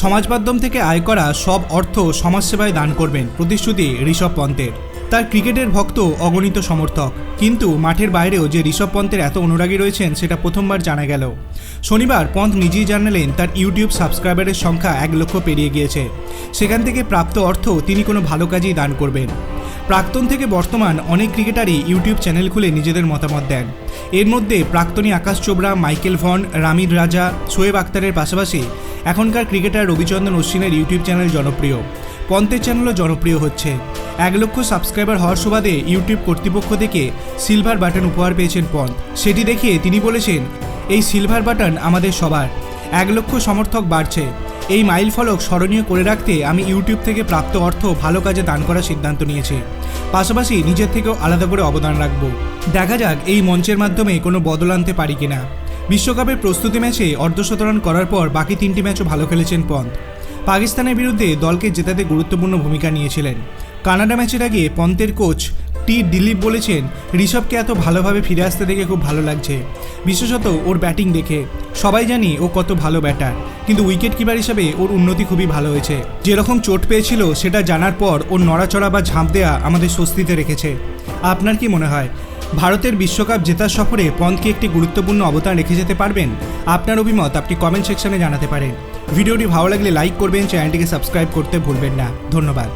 সমাজ মাধ্যম থেকে আয় করা সব অর্থ সমাজসেবায় দান করবেন প্রতিশ্রুতি ঋষভ পন্থের তার ক্রিকেটের ভক্ত, অগণিত সমর্থক। কিন্তু মাঠের বাইরেও যে ঋষভ পন্থের এত অনুরাগী রয়েছেন, সেটা প্রথমবার জানা গেল। শনিবার পন্থ নিজেই জানালেন, তার ইউটিউব সাবস্ক্রাইবারের সংখ্যা এক লক্ষ পেরিয়ে গিয়েছে। সেখান থেকে প্রাপ্ত অর্থ তিনি কোনো ভালো কাজেই দান করবেন। প্রাক্তন থেকে বর্তমান অনেক ক্রিকেটারই ইউটিউব চ্যানেল খুলে নিজেদের মতামত দেন। এর মধ্যে প্রাক্তনী আকাশ চোপড়া, মাইকেল ভন রামির রাজা শোয়েব আক্তারের পাশাপাশি এখনকার ক্রিকেটার রবিচন্দ্রন অশ্বিনের ইউটিউব চ্যানেল জনপ্রিয়। পন্থের চ্যানেলও জনপ্রিয় হচ্ছে। এক লক্ষ সাবস্ক্রাইবার হওয়ার সুবাদে ইউটিউব কর্তৃপক্ষ থেকে সিলভার বাটন উপহার পেয়েছেন পন্থ সেটি দেখিয়ে তিনি বলেছেন, এই সিলভার বাটন আমাদের সবার। এক লক্ষ সমর্থক বাড়ছে। এই মাইল ফলক স্মরণীয় করে রাখতে আমি ইউটিউব থেকে প্রাপ্ত অর্থ ভালো কাজে দান করার সিদ্ধান্ত নিয়েছি। পাশাপাশি নিজের থেকেও আলাদা করে অবদান রাখব। দেখা যাক এই মঞ্চের মাধ্যমে কোনো বদল আনতে পারি কিনা। বিশ্বকাপের প্রস্তুতি ম্যাচে অর্ধশতরান করার পর বাকি তিনটি ম্যাচও ভালো খেলেছেন পন্থ। পাকিস্তানের বিরুদ্ধে দলকে জেতাতে গুরুত্বপূর্ণ ভূমিকা নিয়েছিলেন। কানাডা ম্যাচের আগে পন্থের কোচ টি দিলীপ বলেছেন, ঋষভকে এত ভালোভাবে ফিরে আসতে দেখে খুব ভালো লাগছে। বিশেষত ওর ব্যাটিং দেখে। সবাই জানি ও কত ভালো ব্যাটার, কিন্তু উইকেট কিপার হিসেবে ওর উন্নতি খুবই ভালো হয়েছে। যেরকম চোট পেয়েছিল, সেটা জানার পর ওর নড়াচড়া বা ঝাঁপ দেয়া আমাদের স্বস্তিতে রেখেছে। আপনার কি মনে হয় ভারতের বিশ্বকাপ জেতার সফরে পন্থকে একটি গুরুত্বপূর্ণ অবদান রেখে যেতে পারবেন? আপনার অভিমত আপনি কমেন্ট সেকশনে জানাতে পারেন। ভিডিওটি ভালো লাগলে লাইক করবেন চ্যানেলটিকে সাবস্ক্রাইব করতে ভুলবেন না। ধন্যবাদ।